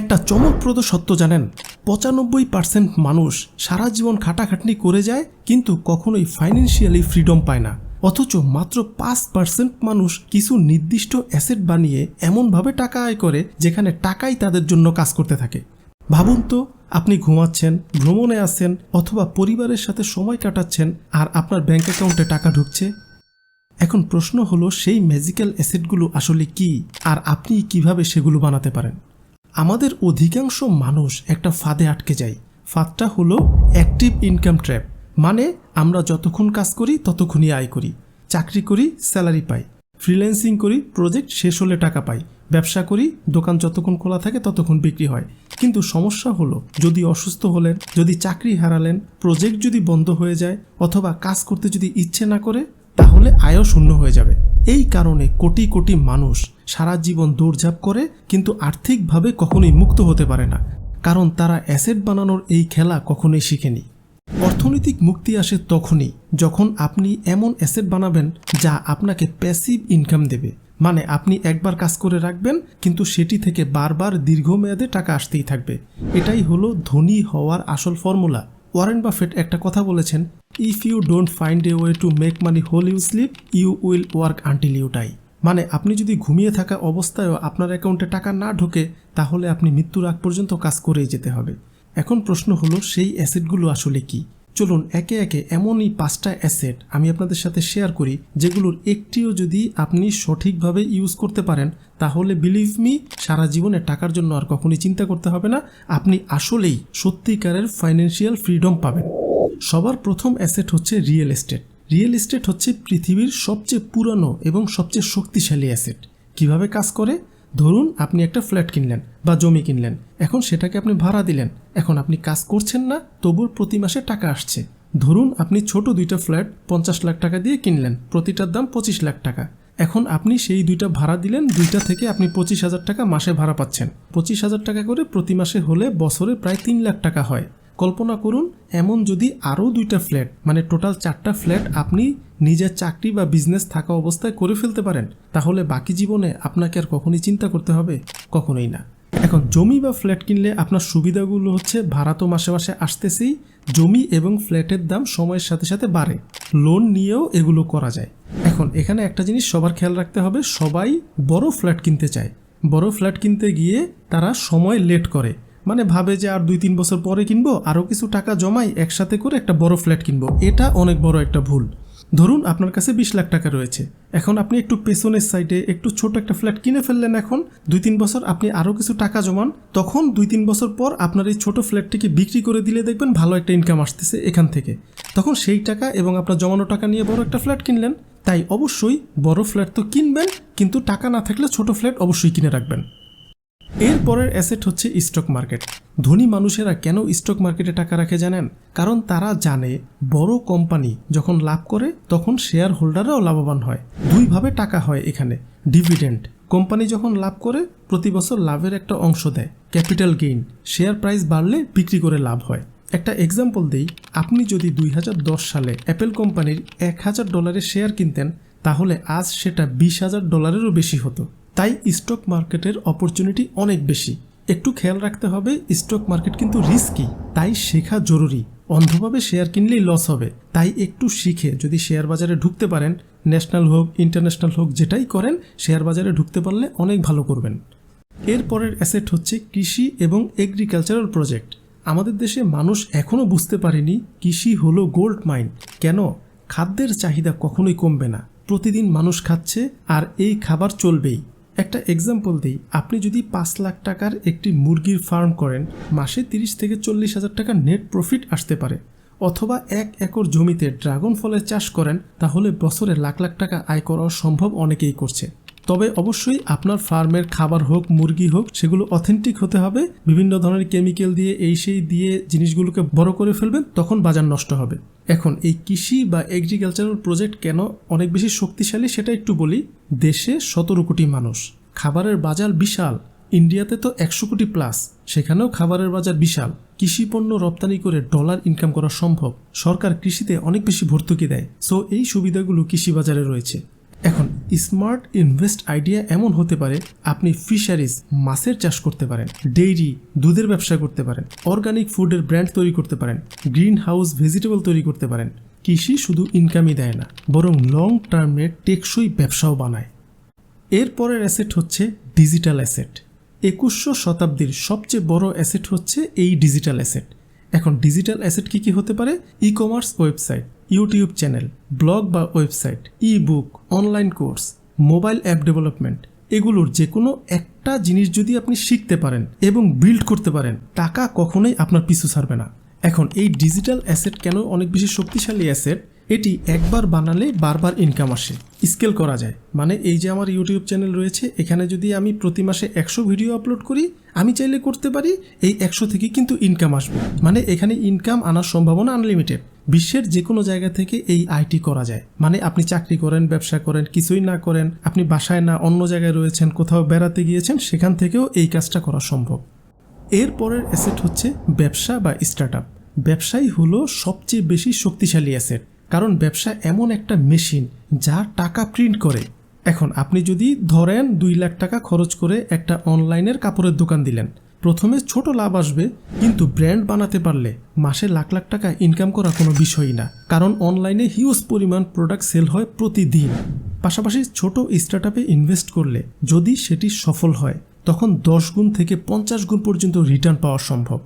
একটা চমকপ্রদ সত্য জানেন। পঁচানব্বই পার্সেন্ট মানুষ সারা জীবন খাটাখাটনি করে যায়, কিন্তু কখনোই ফাইন্যান্সিয়ালি ফ্রিডম পায় না। অথচ মাত্র পাঁচ পার্সেন্ট মানুষ কিছু নির্দিষ্ট অ্যাসেট বানিয়ে এমনভাবে টাকা আয় করে, যেখানে টাকাই তাদের জন্য কাজ করতে থাকে। ভাবুন তো, আপনি ঘুমাচ্ছেন, ভ্রমণে আছেন, অথবা পরিবারের সাথে সময় কাটাচ্ছেন, আর আপনার ব্যাঙ্ক অ্যাকাউন্টে টাকা ঢুকছে। এখন প্রশ্ন হলো, সেই ম্যাজিক্যাল অ্যাসেটগুলো আসলে কি? আর আপনি কীভাবে সেগুলো বানাতে পারেন? আমাদের অধিকাংশ মানুষ একটা ফাঁদে আটকে যায়। ফাঁদটা হলো অ্যাক্টিভ ইনকাম ট্র্যাপ মানে আমরা যতক্ষণ কাজ করি, ততক্ষণই আয় করি। চাকরি করি স্যালারি পাই। ফ্রিল্যান্সিং করি প্রজেক্ট শেষ হলে টাকা পাই। ব্যবসা করি, দোকান যতক্ষণ খোলা থাকে, ততক্ষণ বিক্রি হয়। কিন্তু সমস্যা হলো, যদি অসুস্থ হলেন, যদি চাকরি হারালেন প্রজেক্ট যদি বন্ধ হয়ে যায়, অথবা কাজ করতে যদি ইচ্ছে না করে, তাহলে আয়ও শূন্য হয়ে যাবে। এই কারণে কোটি কোটি মানুষ সারা জীবন দৌড়ঝাঁপ করে, কিন্তু আর্থিকভাবে কখনোই মুক্ত হতে পারে না। কারণ তারা অ্যাসেট বানানোর এই খেলা কখনোই শিখেনি। অর্থনৈতিক মুক্তি আসে তখনই যখন আপনি এমন অ্যাসেট বানাবেন যা আপনাকে প্যাসিভ ইনকাম দেবে। মানে আপনি একবার কাজ করে রাখবেন, কিন্তু সেটি থেকে বারবার দীর্ঘমেয়াদে টাকা আসতেই থাকবে। এটাই হলো ধনী হওয়ার আসল ফর্মুলা। ওয়ারেন বাফেট একটা কথা বলেছেন if you don't find a way to make money while you sleep you will work until you die মানে আপনি যদি ঘুমিয়ে থাকা অবস্থায়ও আপনার অ্যাকাউন্টে টাকা না ঢোকে, তাহলে আপনি মৃত্যুর আগ পর্যন্ত কাজ করেই যেতে হবে। এখন প্রশ্ন হলো, সেই অ্যাসেটগুলো আসলে কি? চলুন, একে একে এমনই পাঁচটা অ্যাসেট আমি আপনাদের সাথে শেয়ার করি, যেগুলোর একটিও যদি আপনি সঠিকভাবে ইউজ করতে পারেন, তাহলে বিলিভ মি সারা জীবনে টাকার জন্য আর কখনোই চিন্তা করতে হবে না। আপনি আসলেই সত্যিকারের ফাইন্যান্সিয়াল ফ্রিডম পাবেন। সবার প্রথম অ্যাসেট হচ্ছে রিয়েল এস্টেট। রিয়েল এস্টেট হচ্ছে পৃথিবীর সবচেয়ে পুরানো এবং সবচেয়ে শক্তিশালী অ্যাসেট। কীভাবে কাজ করে? ধরুন আপনি একটা ফ্ল্যাট কিনলেন বা জমি কিনলেন। এখন সেটাকে আপনি ভাড়া দিলেন। এখন আপনি কাজ করছেন না, তবুও প্রতি মাসে টাকা আসছে। ধরুন আপনি ছোট দুইটা ফ্ল্যাট পঞ্চাশ লাখ টাকা দিয়ে কিনলেন। প্রতিটার দাম পঁচিশ লাখ টাকা। এখন আপনি সেই দুইটা ভাড়া দিলেন, দুইটা থেকে আপনি পঁচিশ হাজার টাকা মাসে ভাড়া পাচ্ছেন। পঁচিশ হাজার টাকা করে প্রতি মাসে হলে বছরে প্রায় তিন লাখ টাকা হয়। কল্পনা করুন, এমন যদি আরও দুইটা ফ্ল্যাট মানে টোটাল চারটা ফ্ল্যাট আপনি নিজের চাকরি বা বিজনেস থাকা অবস্থায় করে ফেলতে পারেন, তাহলে বাকি জীবনে আপনাকে আর কখনই চিন্তা করতে হবে? কখনোই না। এখন জমি বা ফ্ল্যাট কিনলে আপনার সুবিধাগুলো হচ্ছে ভাড়া তো মাসে মাসে আসতেছেই, জমি এবং ফ্ল্যাটের দাম সময়ের সাথে সাথে বাড়ে। লোন নিয়েও এগুলো করা যায়। এখন এখানে একটা জিনিস সবার খেয়াল রাখতে হবে, সবাই বড় ফ্ল্যাট কিনতে চায়। বড় ফ্ল্যাট কিনতে গিয়ে তারা সময় লেট করে। মানে ভাবে যে আর দুই তিন বছর পরে কিনবো, আরও কিছু টাকা জমাই একসাথে করে একটা বড় ফ্ল্যাট কিনবো। এটা অনেক বড় একটা ভুল। ধরুন আপনার কাছে বিশ লাখ টাকা রয়েছে। এখন আপনি একটু পেছনের সাইডে একটু ছোট একটা ফ্ল্যাট কিনে ফেললেন এখন, দুই তিন বছর আপনি আরও কিছু টাকা জমান, তখন দুই তিন বছর পর আপনার এই ছোট ফ্ল্যাটটিকে বিক্রি করে দিলে দেখবেন ভালো একটা ইনকাম আসতেছে এখান থেকে। তখন সেই টাকা এবং আপনার জমানো টাকা নিয়ে বড় একটা ফ্ল্যাট কিনলেন। তাই অবশ্যই বড় ফ্ল্যাট তো কিনবেন, কিন্তু টাকা না থাকলে ছোট ফ্ল্যাট অবশ্যই কিনে রাখবেন। এরপরের অ্যাসেট হচ্ছে স্টক মার্কেট। ধনী মানুষেরা কেন স্টক মার্কেটে টাকা রাখে জানেন? কারণ তারা জানে বড় কোম্পানি যখন লাভ করে, তখন শেয়ার হোল্ডাররাও লাভবান হয়। দুইভাবে টাকা হয় এখানে। ডিভিডেন্ড। কোম্পানি যখন লাভ করে, প্রতি বছর লাভের একটা অংশ দেয়। Capital gain. শেয়ার প্রাইস বাড়লে বিক্রি করে লাভ হয়। একটা এক্সাম্পল দিই। আপনি যদি দুই হাজার দশ সালে অ্যাপেল কোম্পানির এক হাজার ডলারের শেয়ার কিনতেন, তাহলে আজ সেটা বিশ হাজার ডলারেরও বেশি হতো। তাই স্টক মার্কেটের অপরচুনিটি অনেক বেশি। একটু খেয়াল রাখতে হবে স্টক মার্কেট কিন্তু রিস্কি তাই শেখা জরুরি। অন্ধভাবে শেয়ার কিনলেই লস হবে, তাই একটু শিখে যদি শেয়ার বাজারে ঢুকতে পারেন ন্যাশনাল হোক ইন্টারন্যাশনাল হোক, যেটাই করেন শেয়ার বাজারে ঢুকতে পারলে অনেক ভালো করবেন। এরপরের অ্যাসেট হচ্ছে কৃষি এবং এগ্রিকালচারাল প্রজেক্ট আমাদের দেশে মানুষ এখনও বুঝতে পারেনি, কৃষি হলো গোল্ড মাইন কেন? খাদ্যের চাহিদা কখনোই কমবে না। প্রতিদিন মানুষ খাচ্ছে, আর এই খাবার চলবেই। একটা এক্সাম্পল দিই। আপনি যদি পাঁচ লাখ টাকার একটি মুরগির ফার্ম করেন, মাসে তিরিশ থেকে চল্লিশ হাজার টাকার নেট প্রফিট আসতে পারে। অথবা এক একর জমিতে ড্রাগন ফলের চাষ করেন, তাহলে বছরে লাখ লাখ টাকা আয় করা সম্ভব অনেকেই করছে। তবে অবশ্যই আপনার ফার্মের খাবার হোক, মুরগি হোক, সেগুলো অথেন্টিক হতে হবে। বিভিন্ন ধরনের কেমিক্যাল দিয়ে, এই সেই দিয়ে জিনিসগুলোকে বড় করে ফেলবেন, তখন বাজার নষ্ট হবে। এখন, এই কৃষি বা এগ্রিকালচারাল প্রজেক্ট কেন অনেক বেশি শক্তিশালী সেটা একটু বলি। দেশে সতেরো কোটি মানুষ, খাবারের বাজার বিশাল। ইন্ডিয়াতে তো একশো কোটি প্লাস সেখানেও খাবারের বাজার বিশাল। কৃষি পণ্য রপ্তানি করে ডলার ইনকাম করা সম্ভব। সরকার কৃষিতে অনেক বেশি ভর্তুকি দেয়। সো এই সুবিধাগুলো কৃষি বাজারে রয়েছে। এখন স্মার্ট ইনভেস্ট আইডিয়া এমন হতে পারে, আপনি ফিশারিজ মাছের চাষ করতে পারেন ডেইরি দুধের ব্যবসা করতে পারেন অর্গানিক ফুডের ব্র্যান্ড তৈরি করতে পারেন গ্রিন হাউস ভেজিটেবল তৈরি করতে পারেন। কৃষি শুধু ইনকামই দেয় না, বরং লং টার্মে টেকসই ব্যবসাও বানায়। এরপরের অ্যাসেট হচ্ছে ডিজিটাল অ্যাসেট একুশশো শতাব্দীর সবচেয়ে বড় অ্যাসেট হচ্ছে এই ডিজিটাল অ্যাসেট এখন ডিজিটাল অ্যাসেট কী কী হতে পারে? E commerce website, YouTube channel, blog বা website e book online course, mobile app development, এগুলোর যে কোনো একটা জিনিস যদি আপনি শিখতে পারেন এবং বিল্ড করতে পারেন, টাকা কখনোই আপনার পিছু ছাড়বে না। এখন এই ডিজিটাল অ্যাসেট কেন অনেক বেশি শক্তিশালী অ্যাসেট এটি একবার বানালে বারবার ইনকাম আসে। স্কেল করা যায়। মানে এই যে আমার ইউটিউব চ্যানেল রয়েছে, এখানে যদি আমি প্রতি মাসে একশো ভিডিও আপলোড করি, আমি চাইলে করতে পারি এই একশো থেকে কিন্তু ইনকাম আসবে। মানে এখানে ইনকাম আনার সম্ভাবনা আনলিমিটেড বিশ্বের যে কোনো জায়গা থেকে এই আইটি করা যায়। মানে আপনি চাকরি করেন, ব্যবসা করেন, কিছুই না করেন, আপনি বাসায় না অন্য জায়গায় রয়েছেন, কোথাও বেড়াতে গিয়েছেন, সেখান থেকেও এই কাজটা করা সম্ভব। এরপরের অ্যাসেট হচ্ছে ব্যবসা বা স্টার্ট আপ ব্যবসাই হলো সবচেয়ে বেশি শক্তিশালী অ্যাসেট কারণ ব্যবসা এমন একটা মেশিন যা টাকা প্রিন্ট করে। এখন আপনি যদি ধরেন দুই লাখ টাকা খরচ করে একটা অনলাইনের কাপড়ের দোকান দিলেন, প্রথমে ছোট লাভ আসবে, কিন্তু ব্র্যান্ড বানাতে পারলে মাসে লাখ লাখ টাকা ইনকাম করা কোনো বিষয়ই না, কারণ অনলাইনে হিউজ পরিমাণ প্রোডাক্ট সেল হয় প্রতিদিন। পাশাপাশি ছোট স্টার্ট আপে ইনভেস্ট করলে যদি সেটি সফল হয় তখন দশ গুণ থেকে পঞ্চাশ গুণ পর্যন্ত রিটার্ন পাওয়া সম্ভব।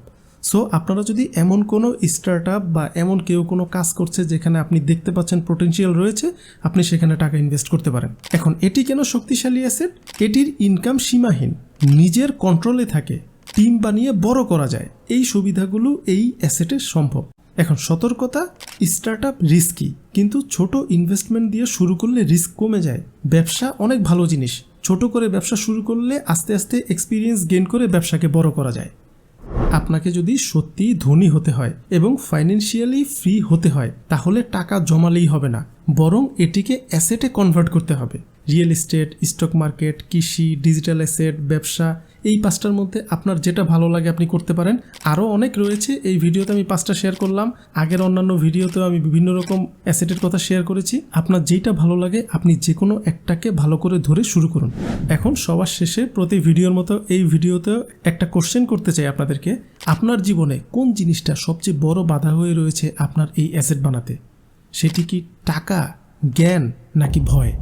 সো আপনারা যদি এমন কোনো স্টার্ট বা এমন কেউ কোনো কাজ করছে যেখানে আপনি দেখতে পাচ্ছেন পোটেনশিয়াল রয়েছে, আপনি সেখানে টাকা ইনভেস্ট করতে পারেন। এখন, এটি কেন শক্তিশালী অ্যাসেট এটির ইনকাম সীমাহীন। নিজের কন্ট্রোলে থাকে টিম বানিয়ে বড় করা যায়। এই সুবিধাগুলো এই অ্যাসেটে সম্ভব। এখন, সতর্কতা স্টার্ট আপ রিস্কি কিন্তু ছোট ইনভেস্টমেন্ট দিয়ে শুরু করলে রিস্ক কমে যায়। ব্যবসা অনেক ভালো জিনিস। ছোট করে ব্যবসা শুরু করলে আস্তে আস্তে এক্সপিরিয়েন্স গেন করে ব্যবসাকে বড় করা যায়। আপনাকে যদি সত্যি ধনী হতে হয় এবং ফাইন্যান্সিয়ালি ফ্রি হতে হয়, তাহলে টাকা জমালেই হবে না, বরং এটিকে অ্যাসেটে কনভার্ট করতে হবে। রিয়েল এস্টেট, স্টক মার্কেট, কৃষি, ডিজিটাল অ্যাসেট, ব্যবসা, এই পাঁচটার মধ্যে আপনার যেটা ভালো লাগে আপনি করতে পারেন। আরও অনেক রয়েছে, এই ভিডিওতে আমি পাঁচটা শেয়ার করলাম। আগের অন্যান্য ভিডিওতেও আমি বিভিন্ন রকম অ্যাসেটের কথা শেয়ার করেছি। আপনার যেটা ভালো লাগে, আপনি যে কোনো একটাকে ভালো করে ধরে শুরু করুন। এখন সবার শেষে প্রতি ভিডিওর মতো এই ভিডিওতেও একটা কোশ্চেন করতে চাই আপনাদেরকে। আপনার জীবনে কোন জিনিসটা সবচেয়ে বড় বাধা হয়ে রয়েছে আপনার এই অ্যাসেট বানাতে? সেটি কি টাকা, জ্ঞান, নাকি ভয়?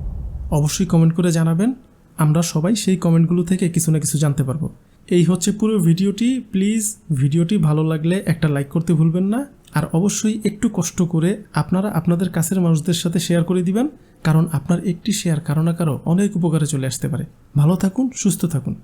অবশ্যই কমেন্ট করে জানাবেন। আমরা সবাই সেই কমেন্টগুলো থেকে কিছু না কিছু জানতে পারব। এই হচ্ছে পুরো ভিডিওটি। প্লিজ ভিডিওটি ভালো লাগলে একটা লাইক করতে ভুলবেন না। আর অবশ্যই একটু কষ্ট করে আপনারা আপনাদের কাছের মানুষদের সাথে শেয়ার করে দিবেন। কারণ আপনার একটি শেয়ার কারও না কারও অনেক উপকারে চলে আসতে পারে। ভালো থাকুন, সুস্থ থাকুন।